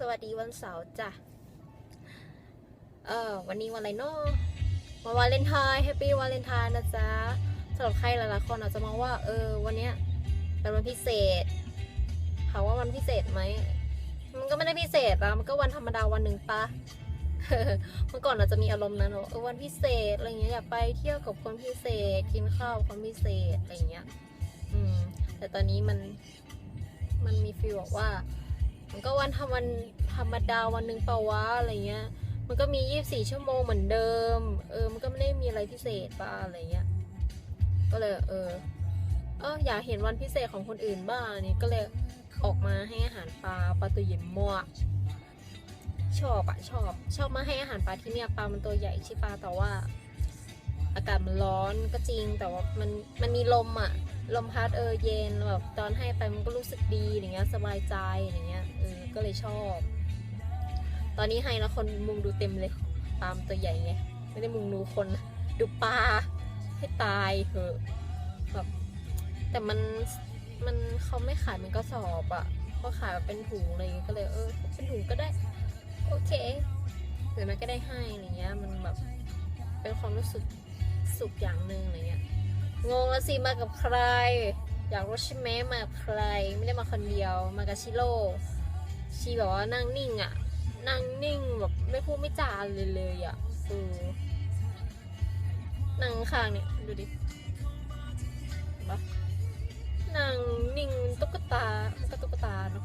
สวัสดีวันเสาร์จ้ะ เออวันนี้วันอะไรเนาะวันวาเลนไทน์แฮปปี้วาเลนไทน์นะจ๊ะสำหรับใครหลายๆคนอาจจะมองว่า เออ วันเนี้ยเป็นวันพิเศษถามว่าวันพิเศษไหม มันก็ไม่ได้พิเศษอะมันก็วันธรรมดาวันหนึ่งปะเมื่อก่อนอาจจะมีอารมณ์นั้นว่าเออวันพิเศษอะไรเงี้ยอยากไปเที่ยวกับคนพิเศษ กินข้าวคนพิเศษอะไรเงี้ย อืม แต่ตอนนี้มันมันมีฟีลบอกว่า มันก็วันธรรมวันธรรมดาวันหนึ่งเปล่าวะอะไรเงี้ย มันก็มี 24 ชั่วโมงเหมือนเดิม เออ มันก็ไม่ได้มีอะไรพิเศษป่ะอะไรเงี้ย ก็เลย เออ เอออยากเห็นวันพิเศษของคนอื่นบ้างนนี้ก็เลยออกมาให้อาหารปลาปลาตัวใหญ่มากชอบอะชอบชอบมาให้อาหารปลาที่เนี่ยปลามันตัวใหญ่ใช่ปลาแต่ว่า อากาศมันร้อนก็จริงแต่ว่ามันมันมีลมอะ ลมพัดเออเย็นแบบตอนให้ไปมันก็รู้สึกดีอย่างเงี้ยสบายใจอย่างเงี้ยเออก็เลยชอบ ตอนนี้ให้แล้วคนมุงดูเต็มเลยปามตัวใหญ่ไงไม่ได้มุงดูคนดูปลาให้ตายเหอะแบบแต่มันมันเขาไม่ขายเป็นกระสอบอะเขาขายเป็นถุงอะไรอย่างเงี้ยก็เลยเออเป็นถุงก็ได้ โอเคหรือไม่ก็ได้ให้อะไรเงี้ยมันแบบเป็นความรู้สึกสุขอย่างหนึ่งอะไรเงี้ย งงแล้วสิมากับใคร อยากรู้ใช่ไหมมากับใคร ไม่ได้มาคนเดียว มากับชิโร่ชีแบบว่านั่งนิ่งอะนั่งนิ่งแบบไม่พูดไม่จาเลยเลยอะออนั่งข้างเนี่ยดูดิเห็นปะนั่งนิ่งตุ๊กตามันตุ๊กตาเนาะ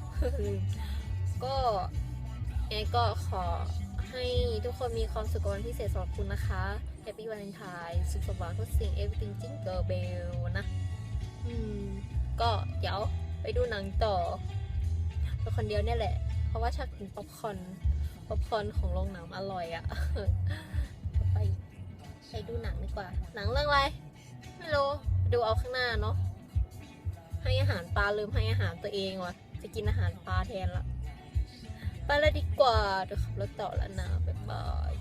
ก็ไงก็ขอ ให้ทุกคนมีความสุขวันพิเศษสำหรับคุณนะคะ Happy Valentine สุขสมหวังทุกสิ่ง everything jingle bell นะ อืม ก็เดี๋ยวไปดูหนังต่อเป็นคนเดียวเนี่ยแหละ เพราะว่าชอบกินป๊อปคอนป๊อปคอนของโรงหนังอร่อยอะ่ะ ไปไปดูหนังดีกว่า หนังเรื่องอะไร ไม่รู้ ดูเอาข้างหน้าเนาะ ให้อาหารปลาลืมให้อาหารตัวเองว่ะ จะกินอาหารปลาแทนละ ไปแล้วดีกว่าเดี๋ยวขับรถต่อแล้วนะบ๊ายบาย